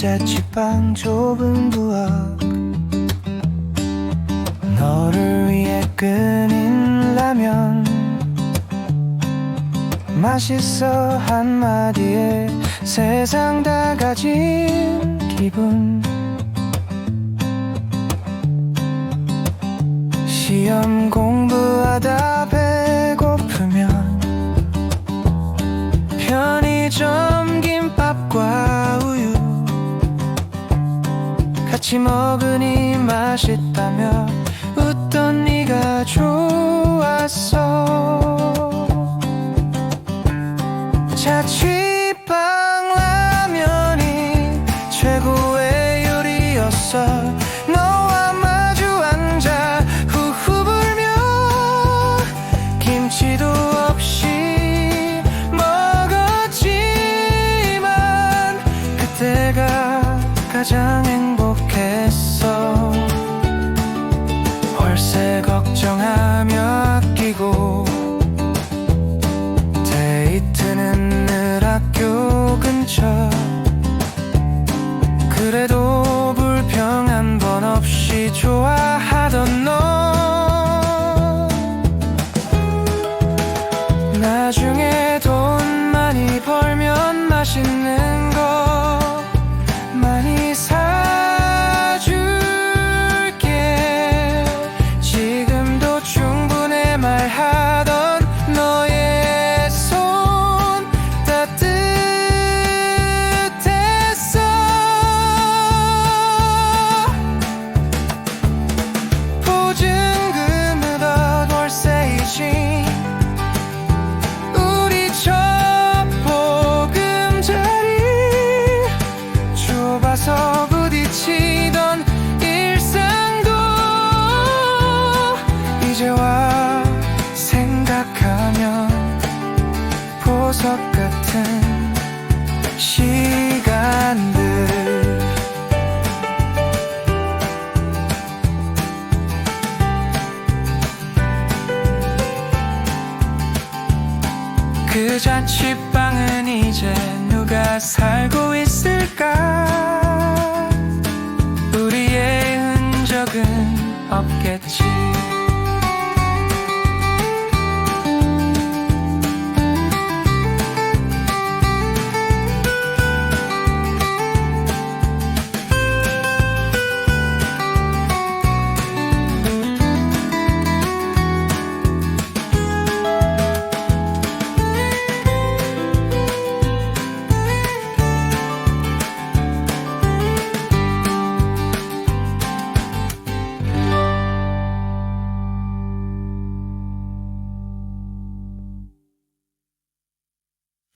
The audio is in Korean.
자취방 좁은 부엌. 너를 위해 끓인 라면 맛있어 한마디에 세상 다 가진 기분. 시험 공부하다 배고프면 편의점 같이 먹으니 맛있다며 웃던 네가 좋았어. 자취방 라면이 최고의 요리였어 번 없이 좋아 보석 같은 시간들. 그 자취방은 이제 누가 살고 있을까? 우리의 흔적은 없겠지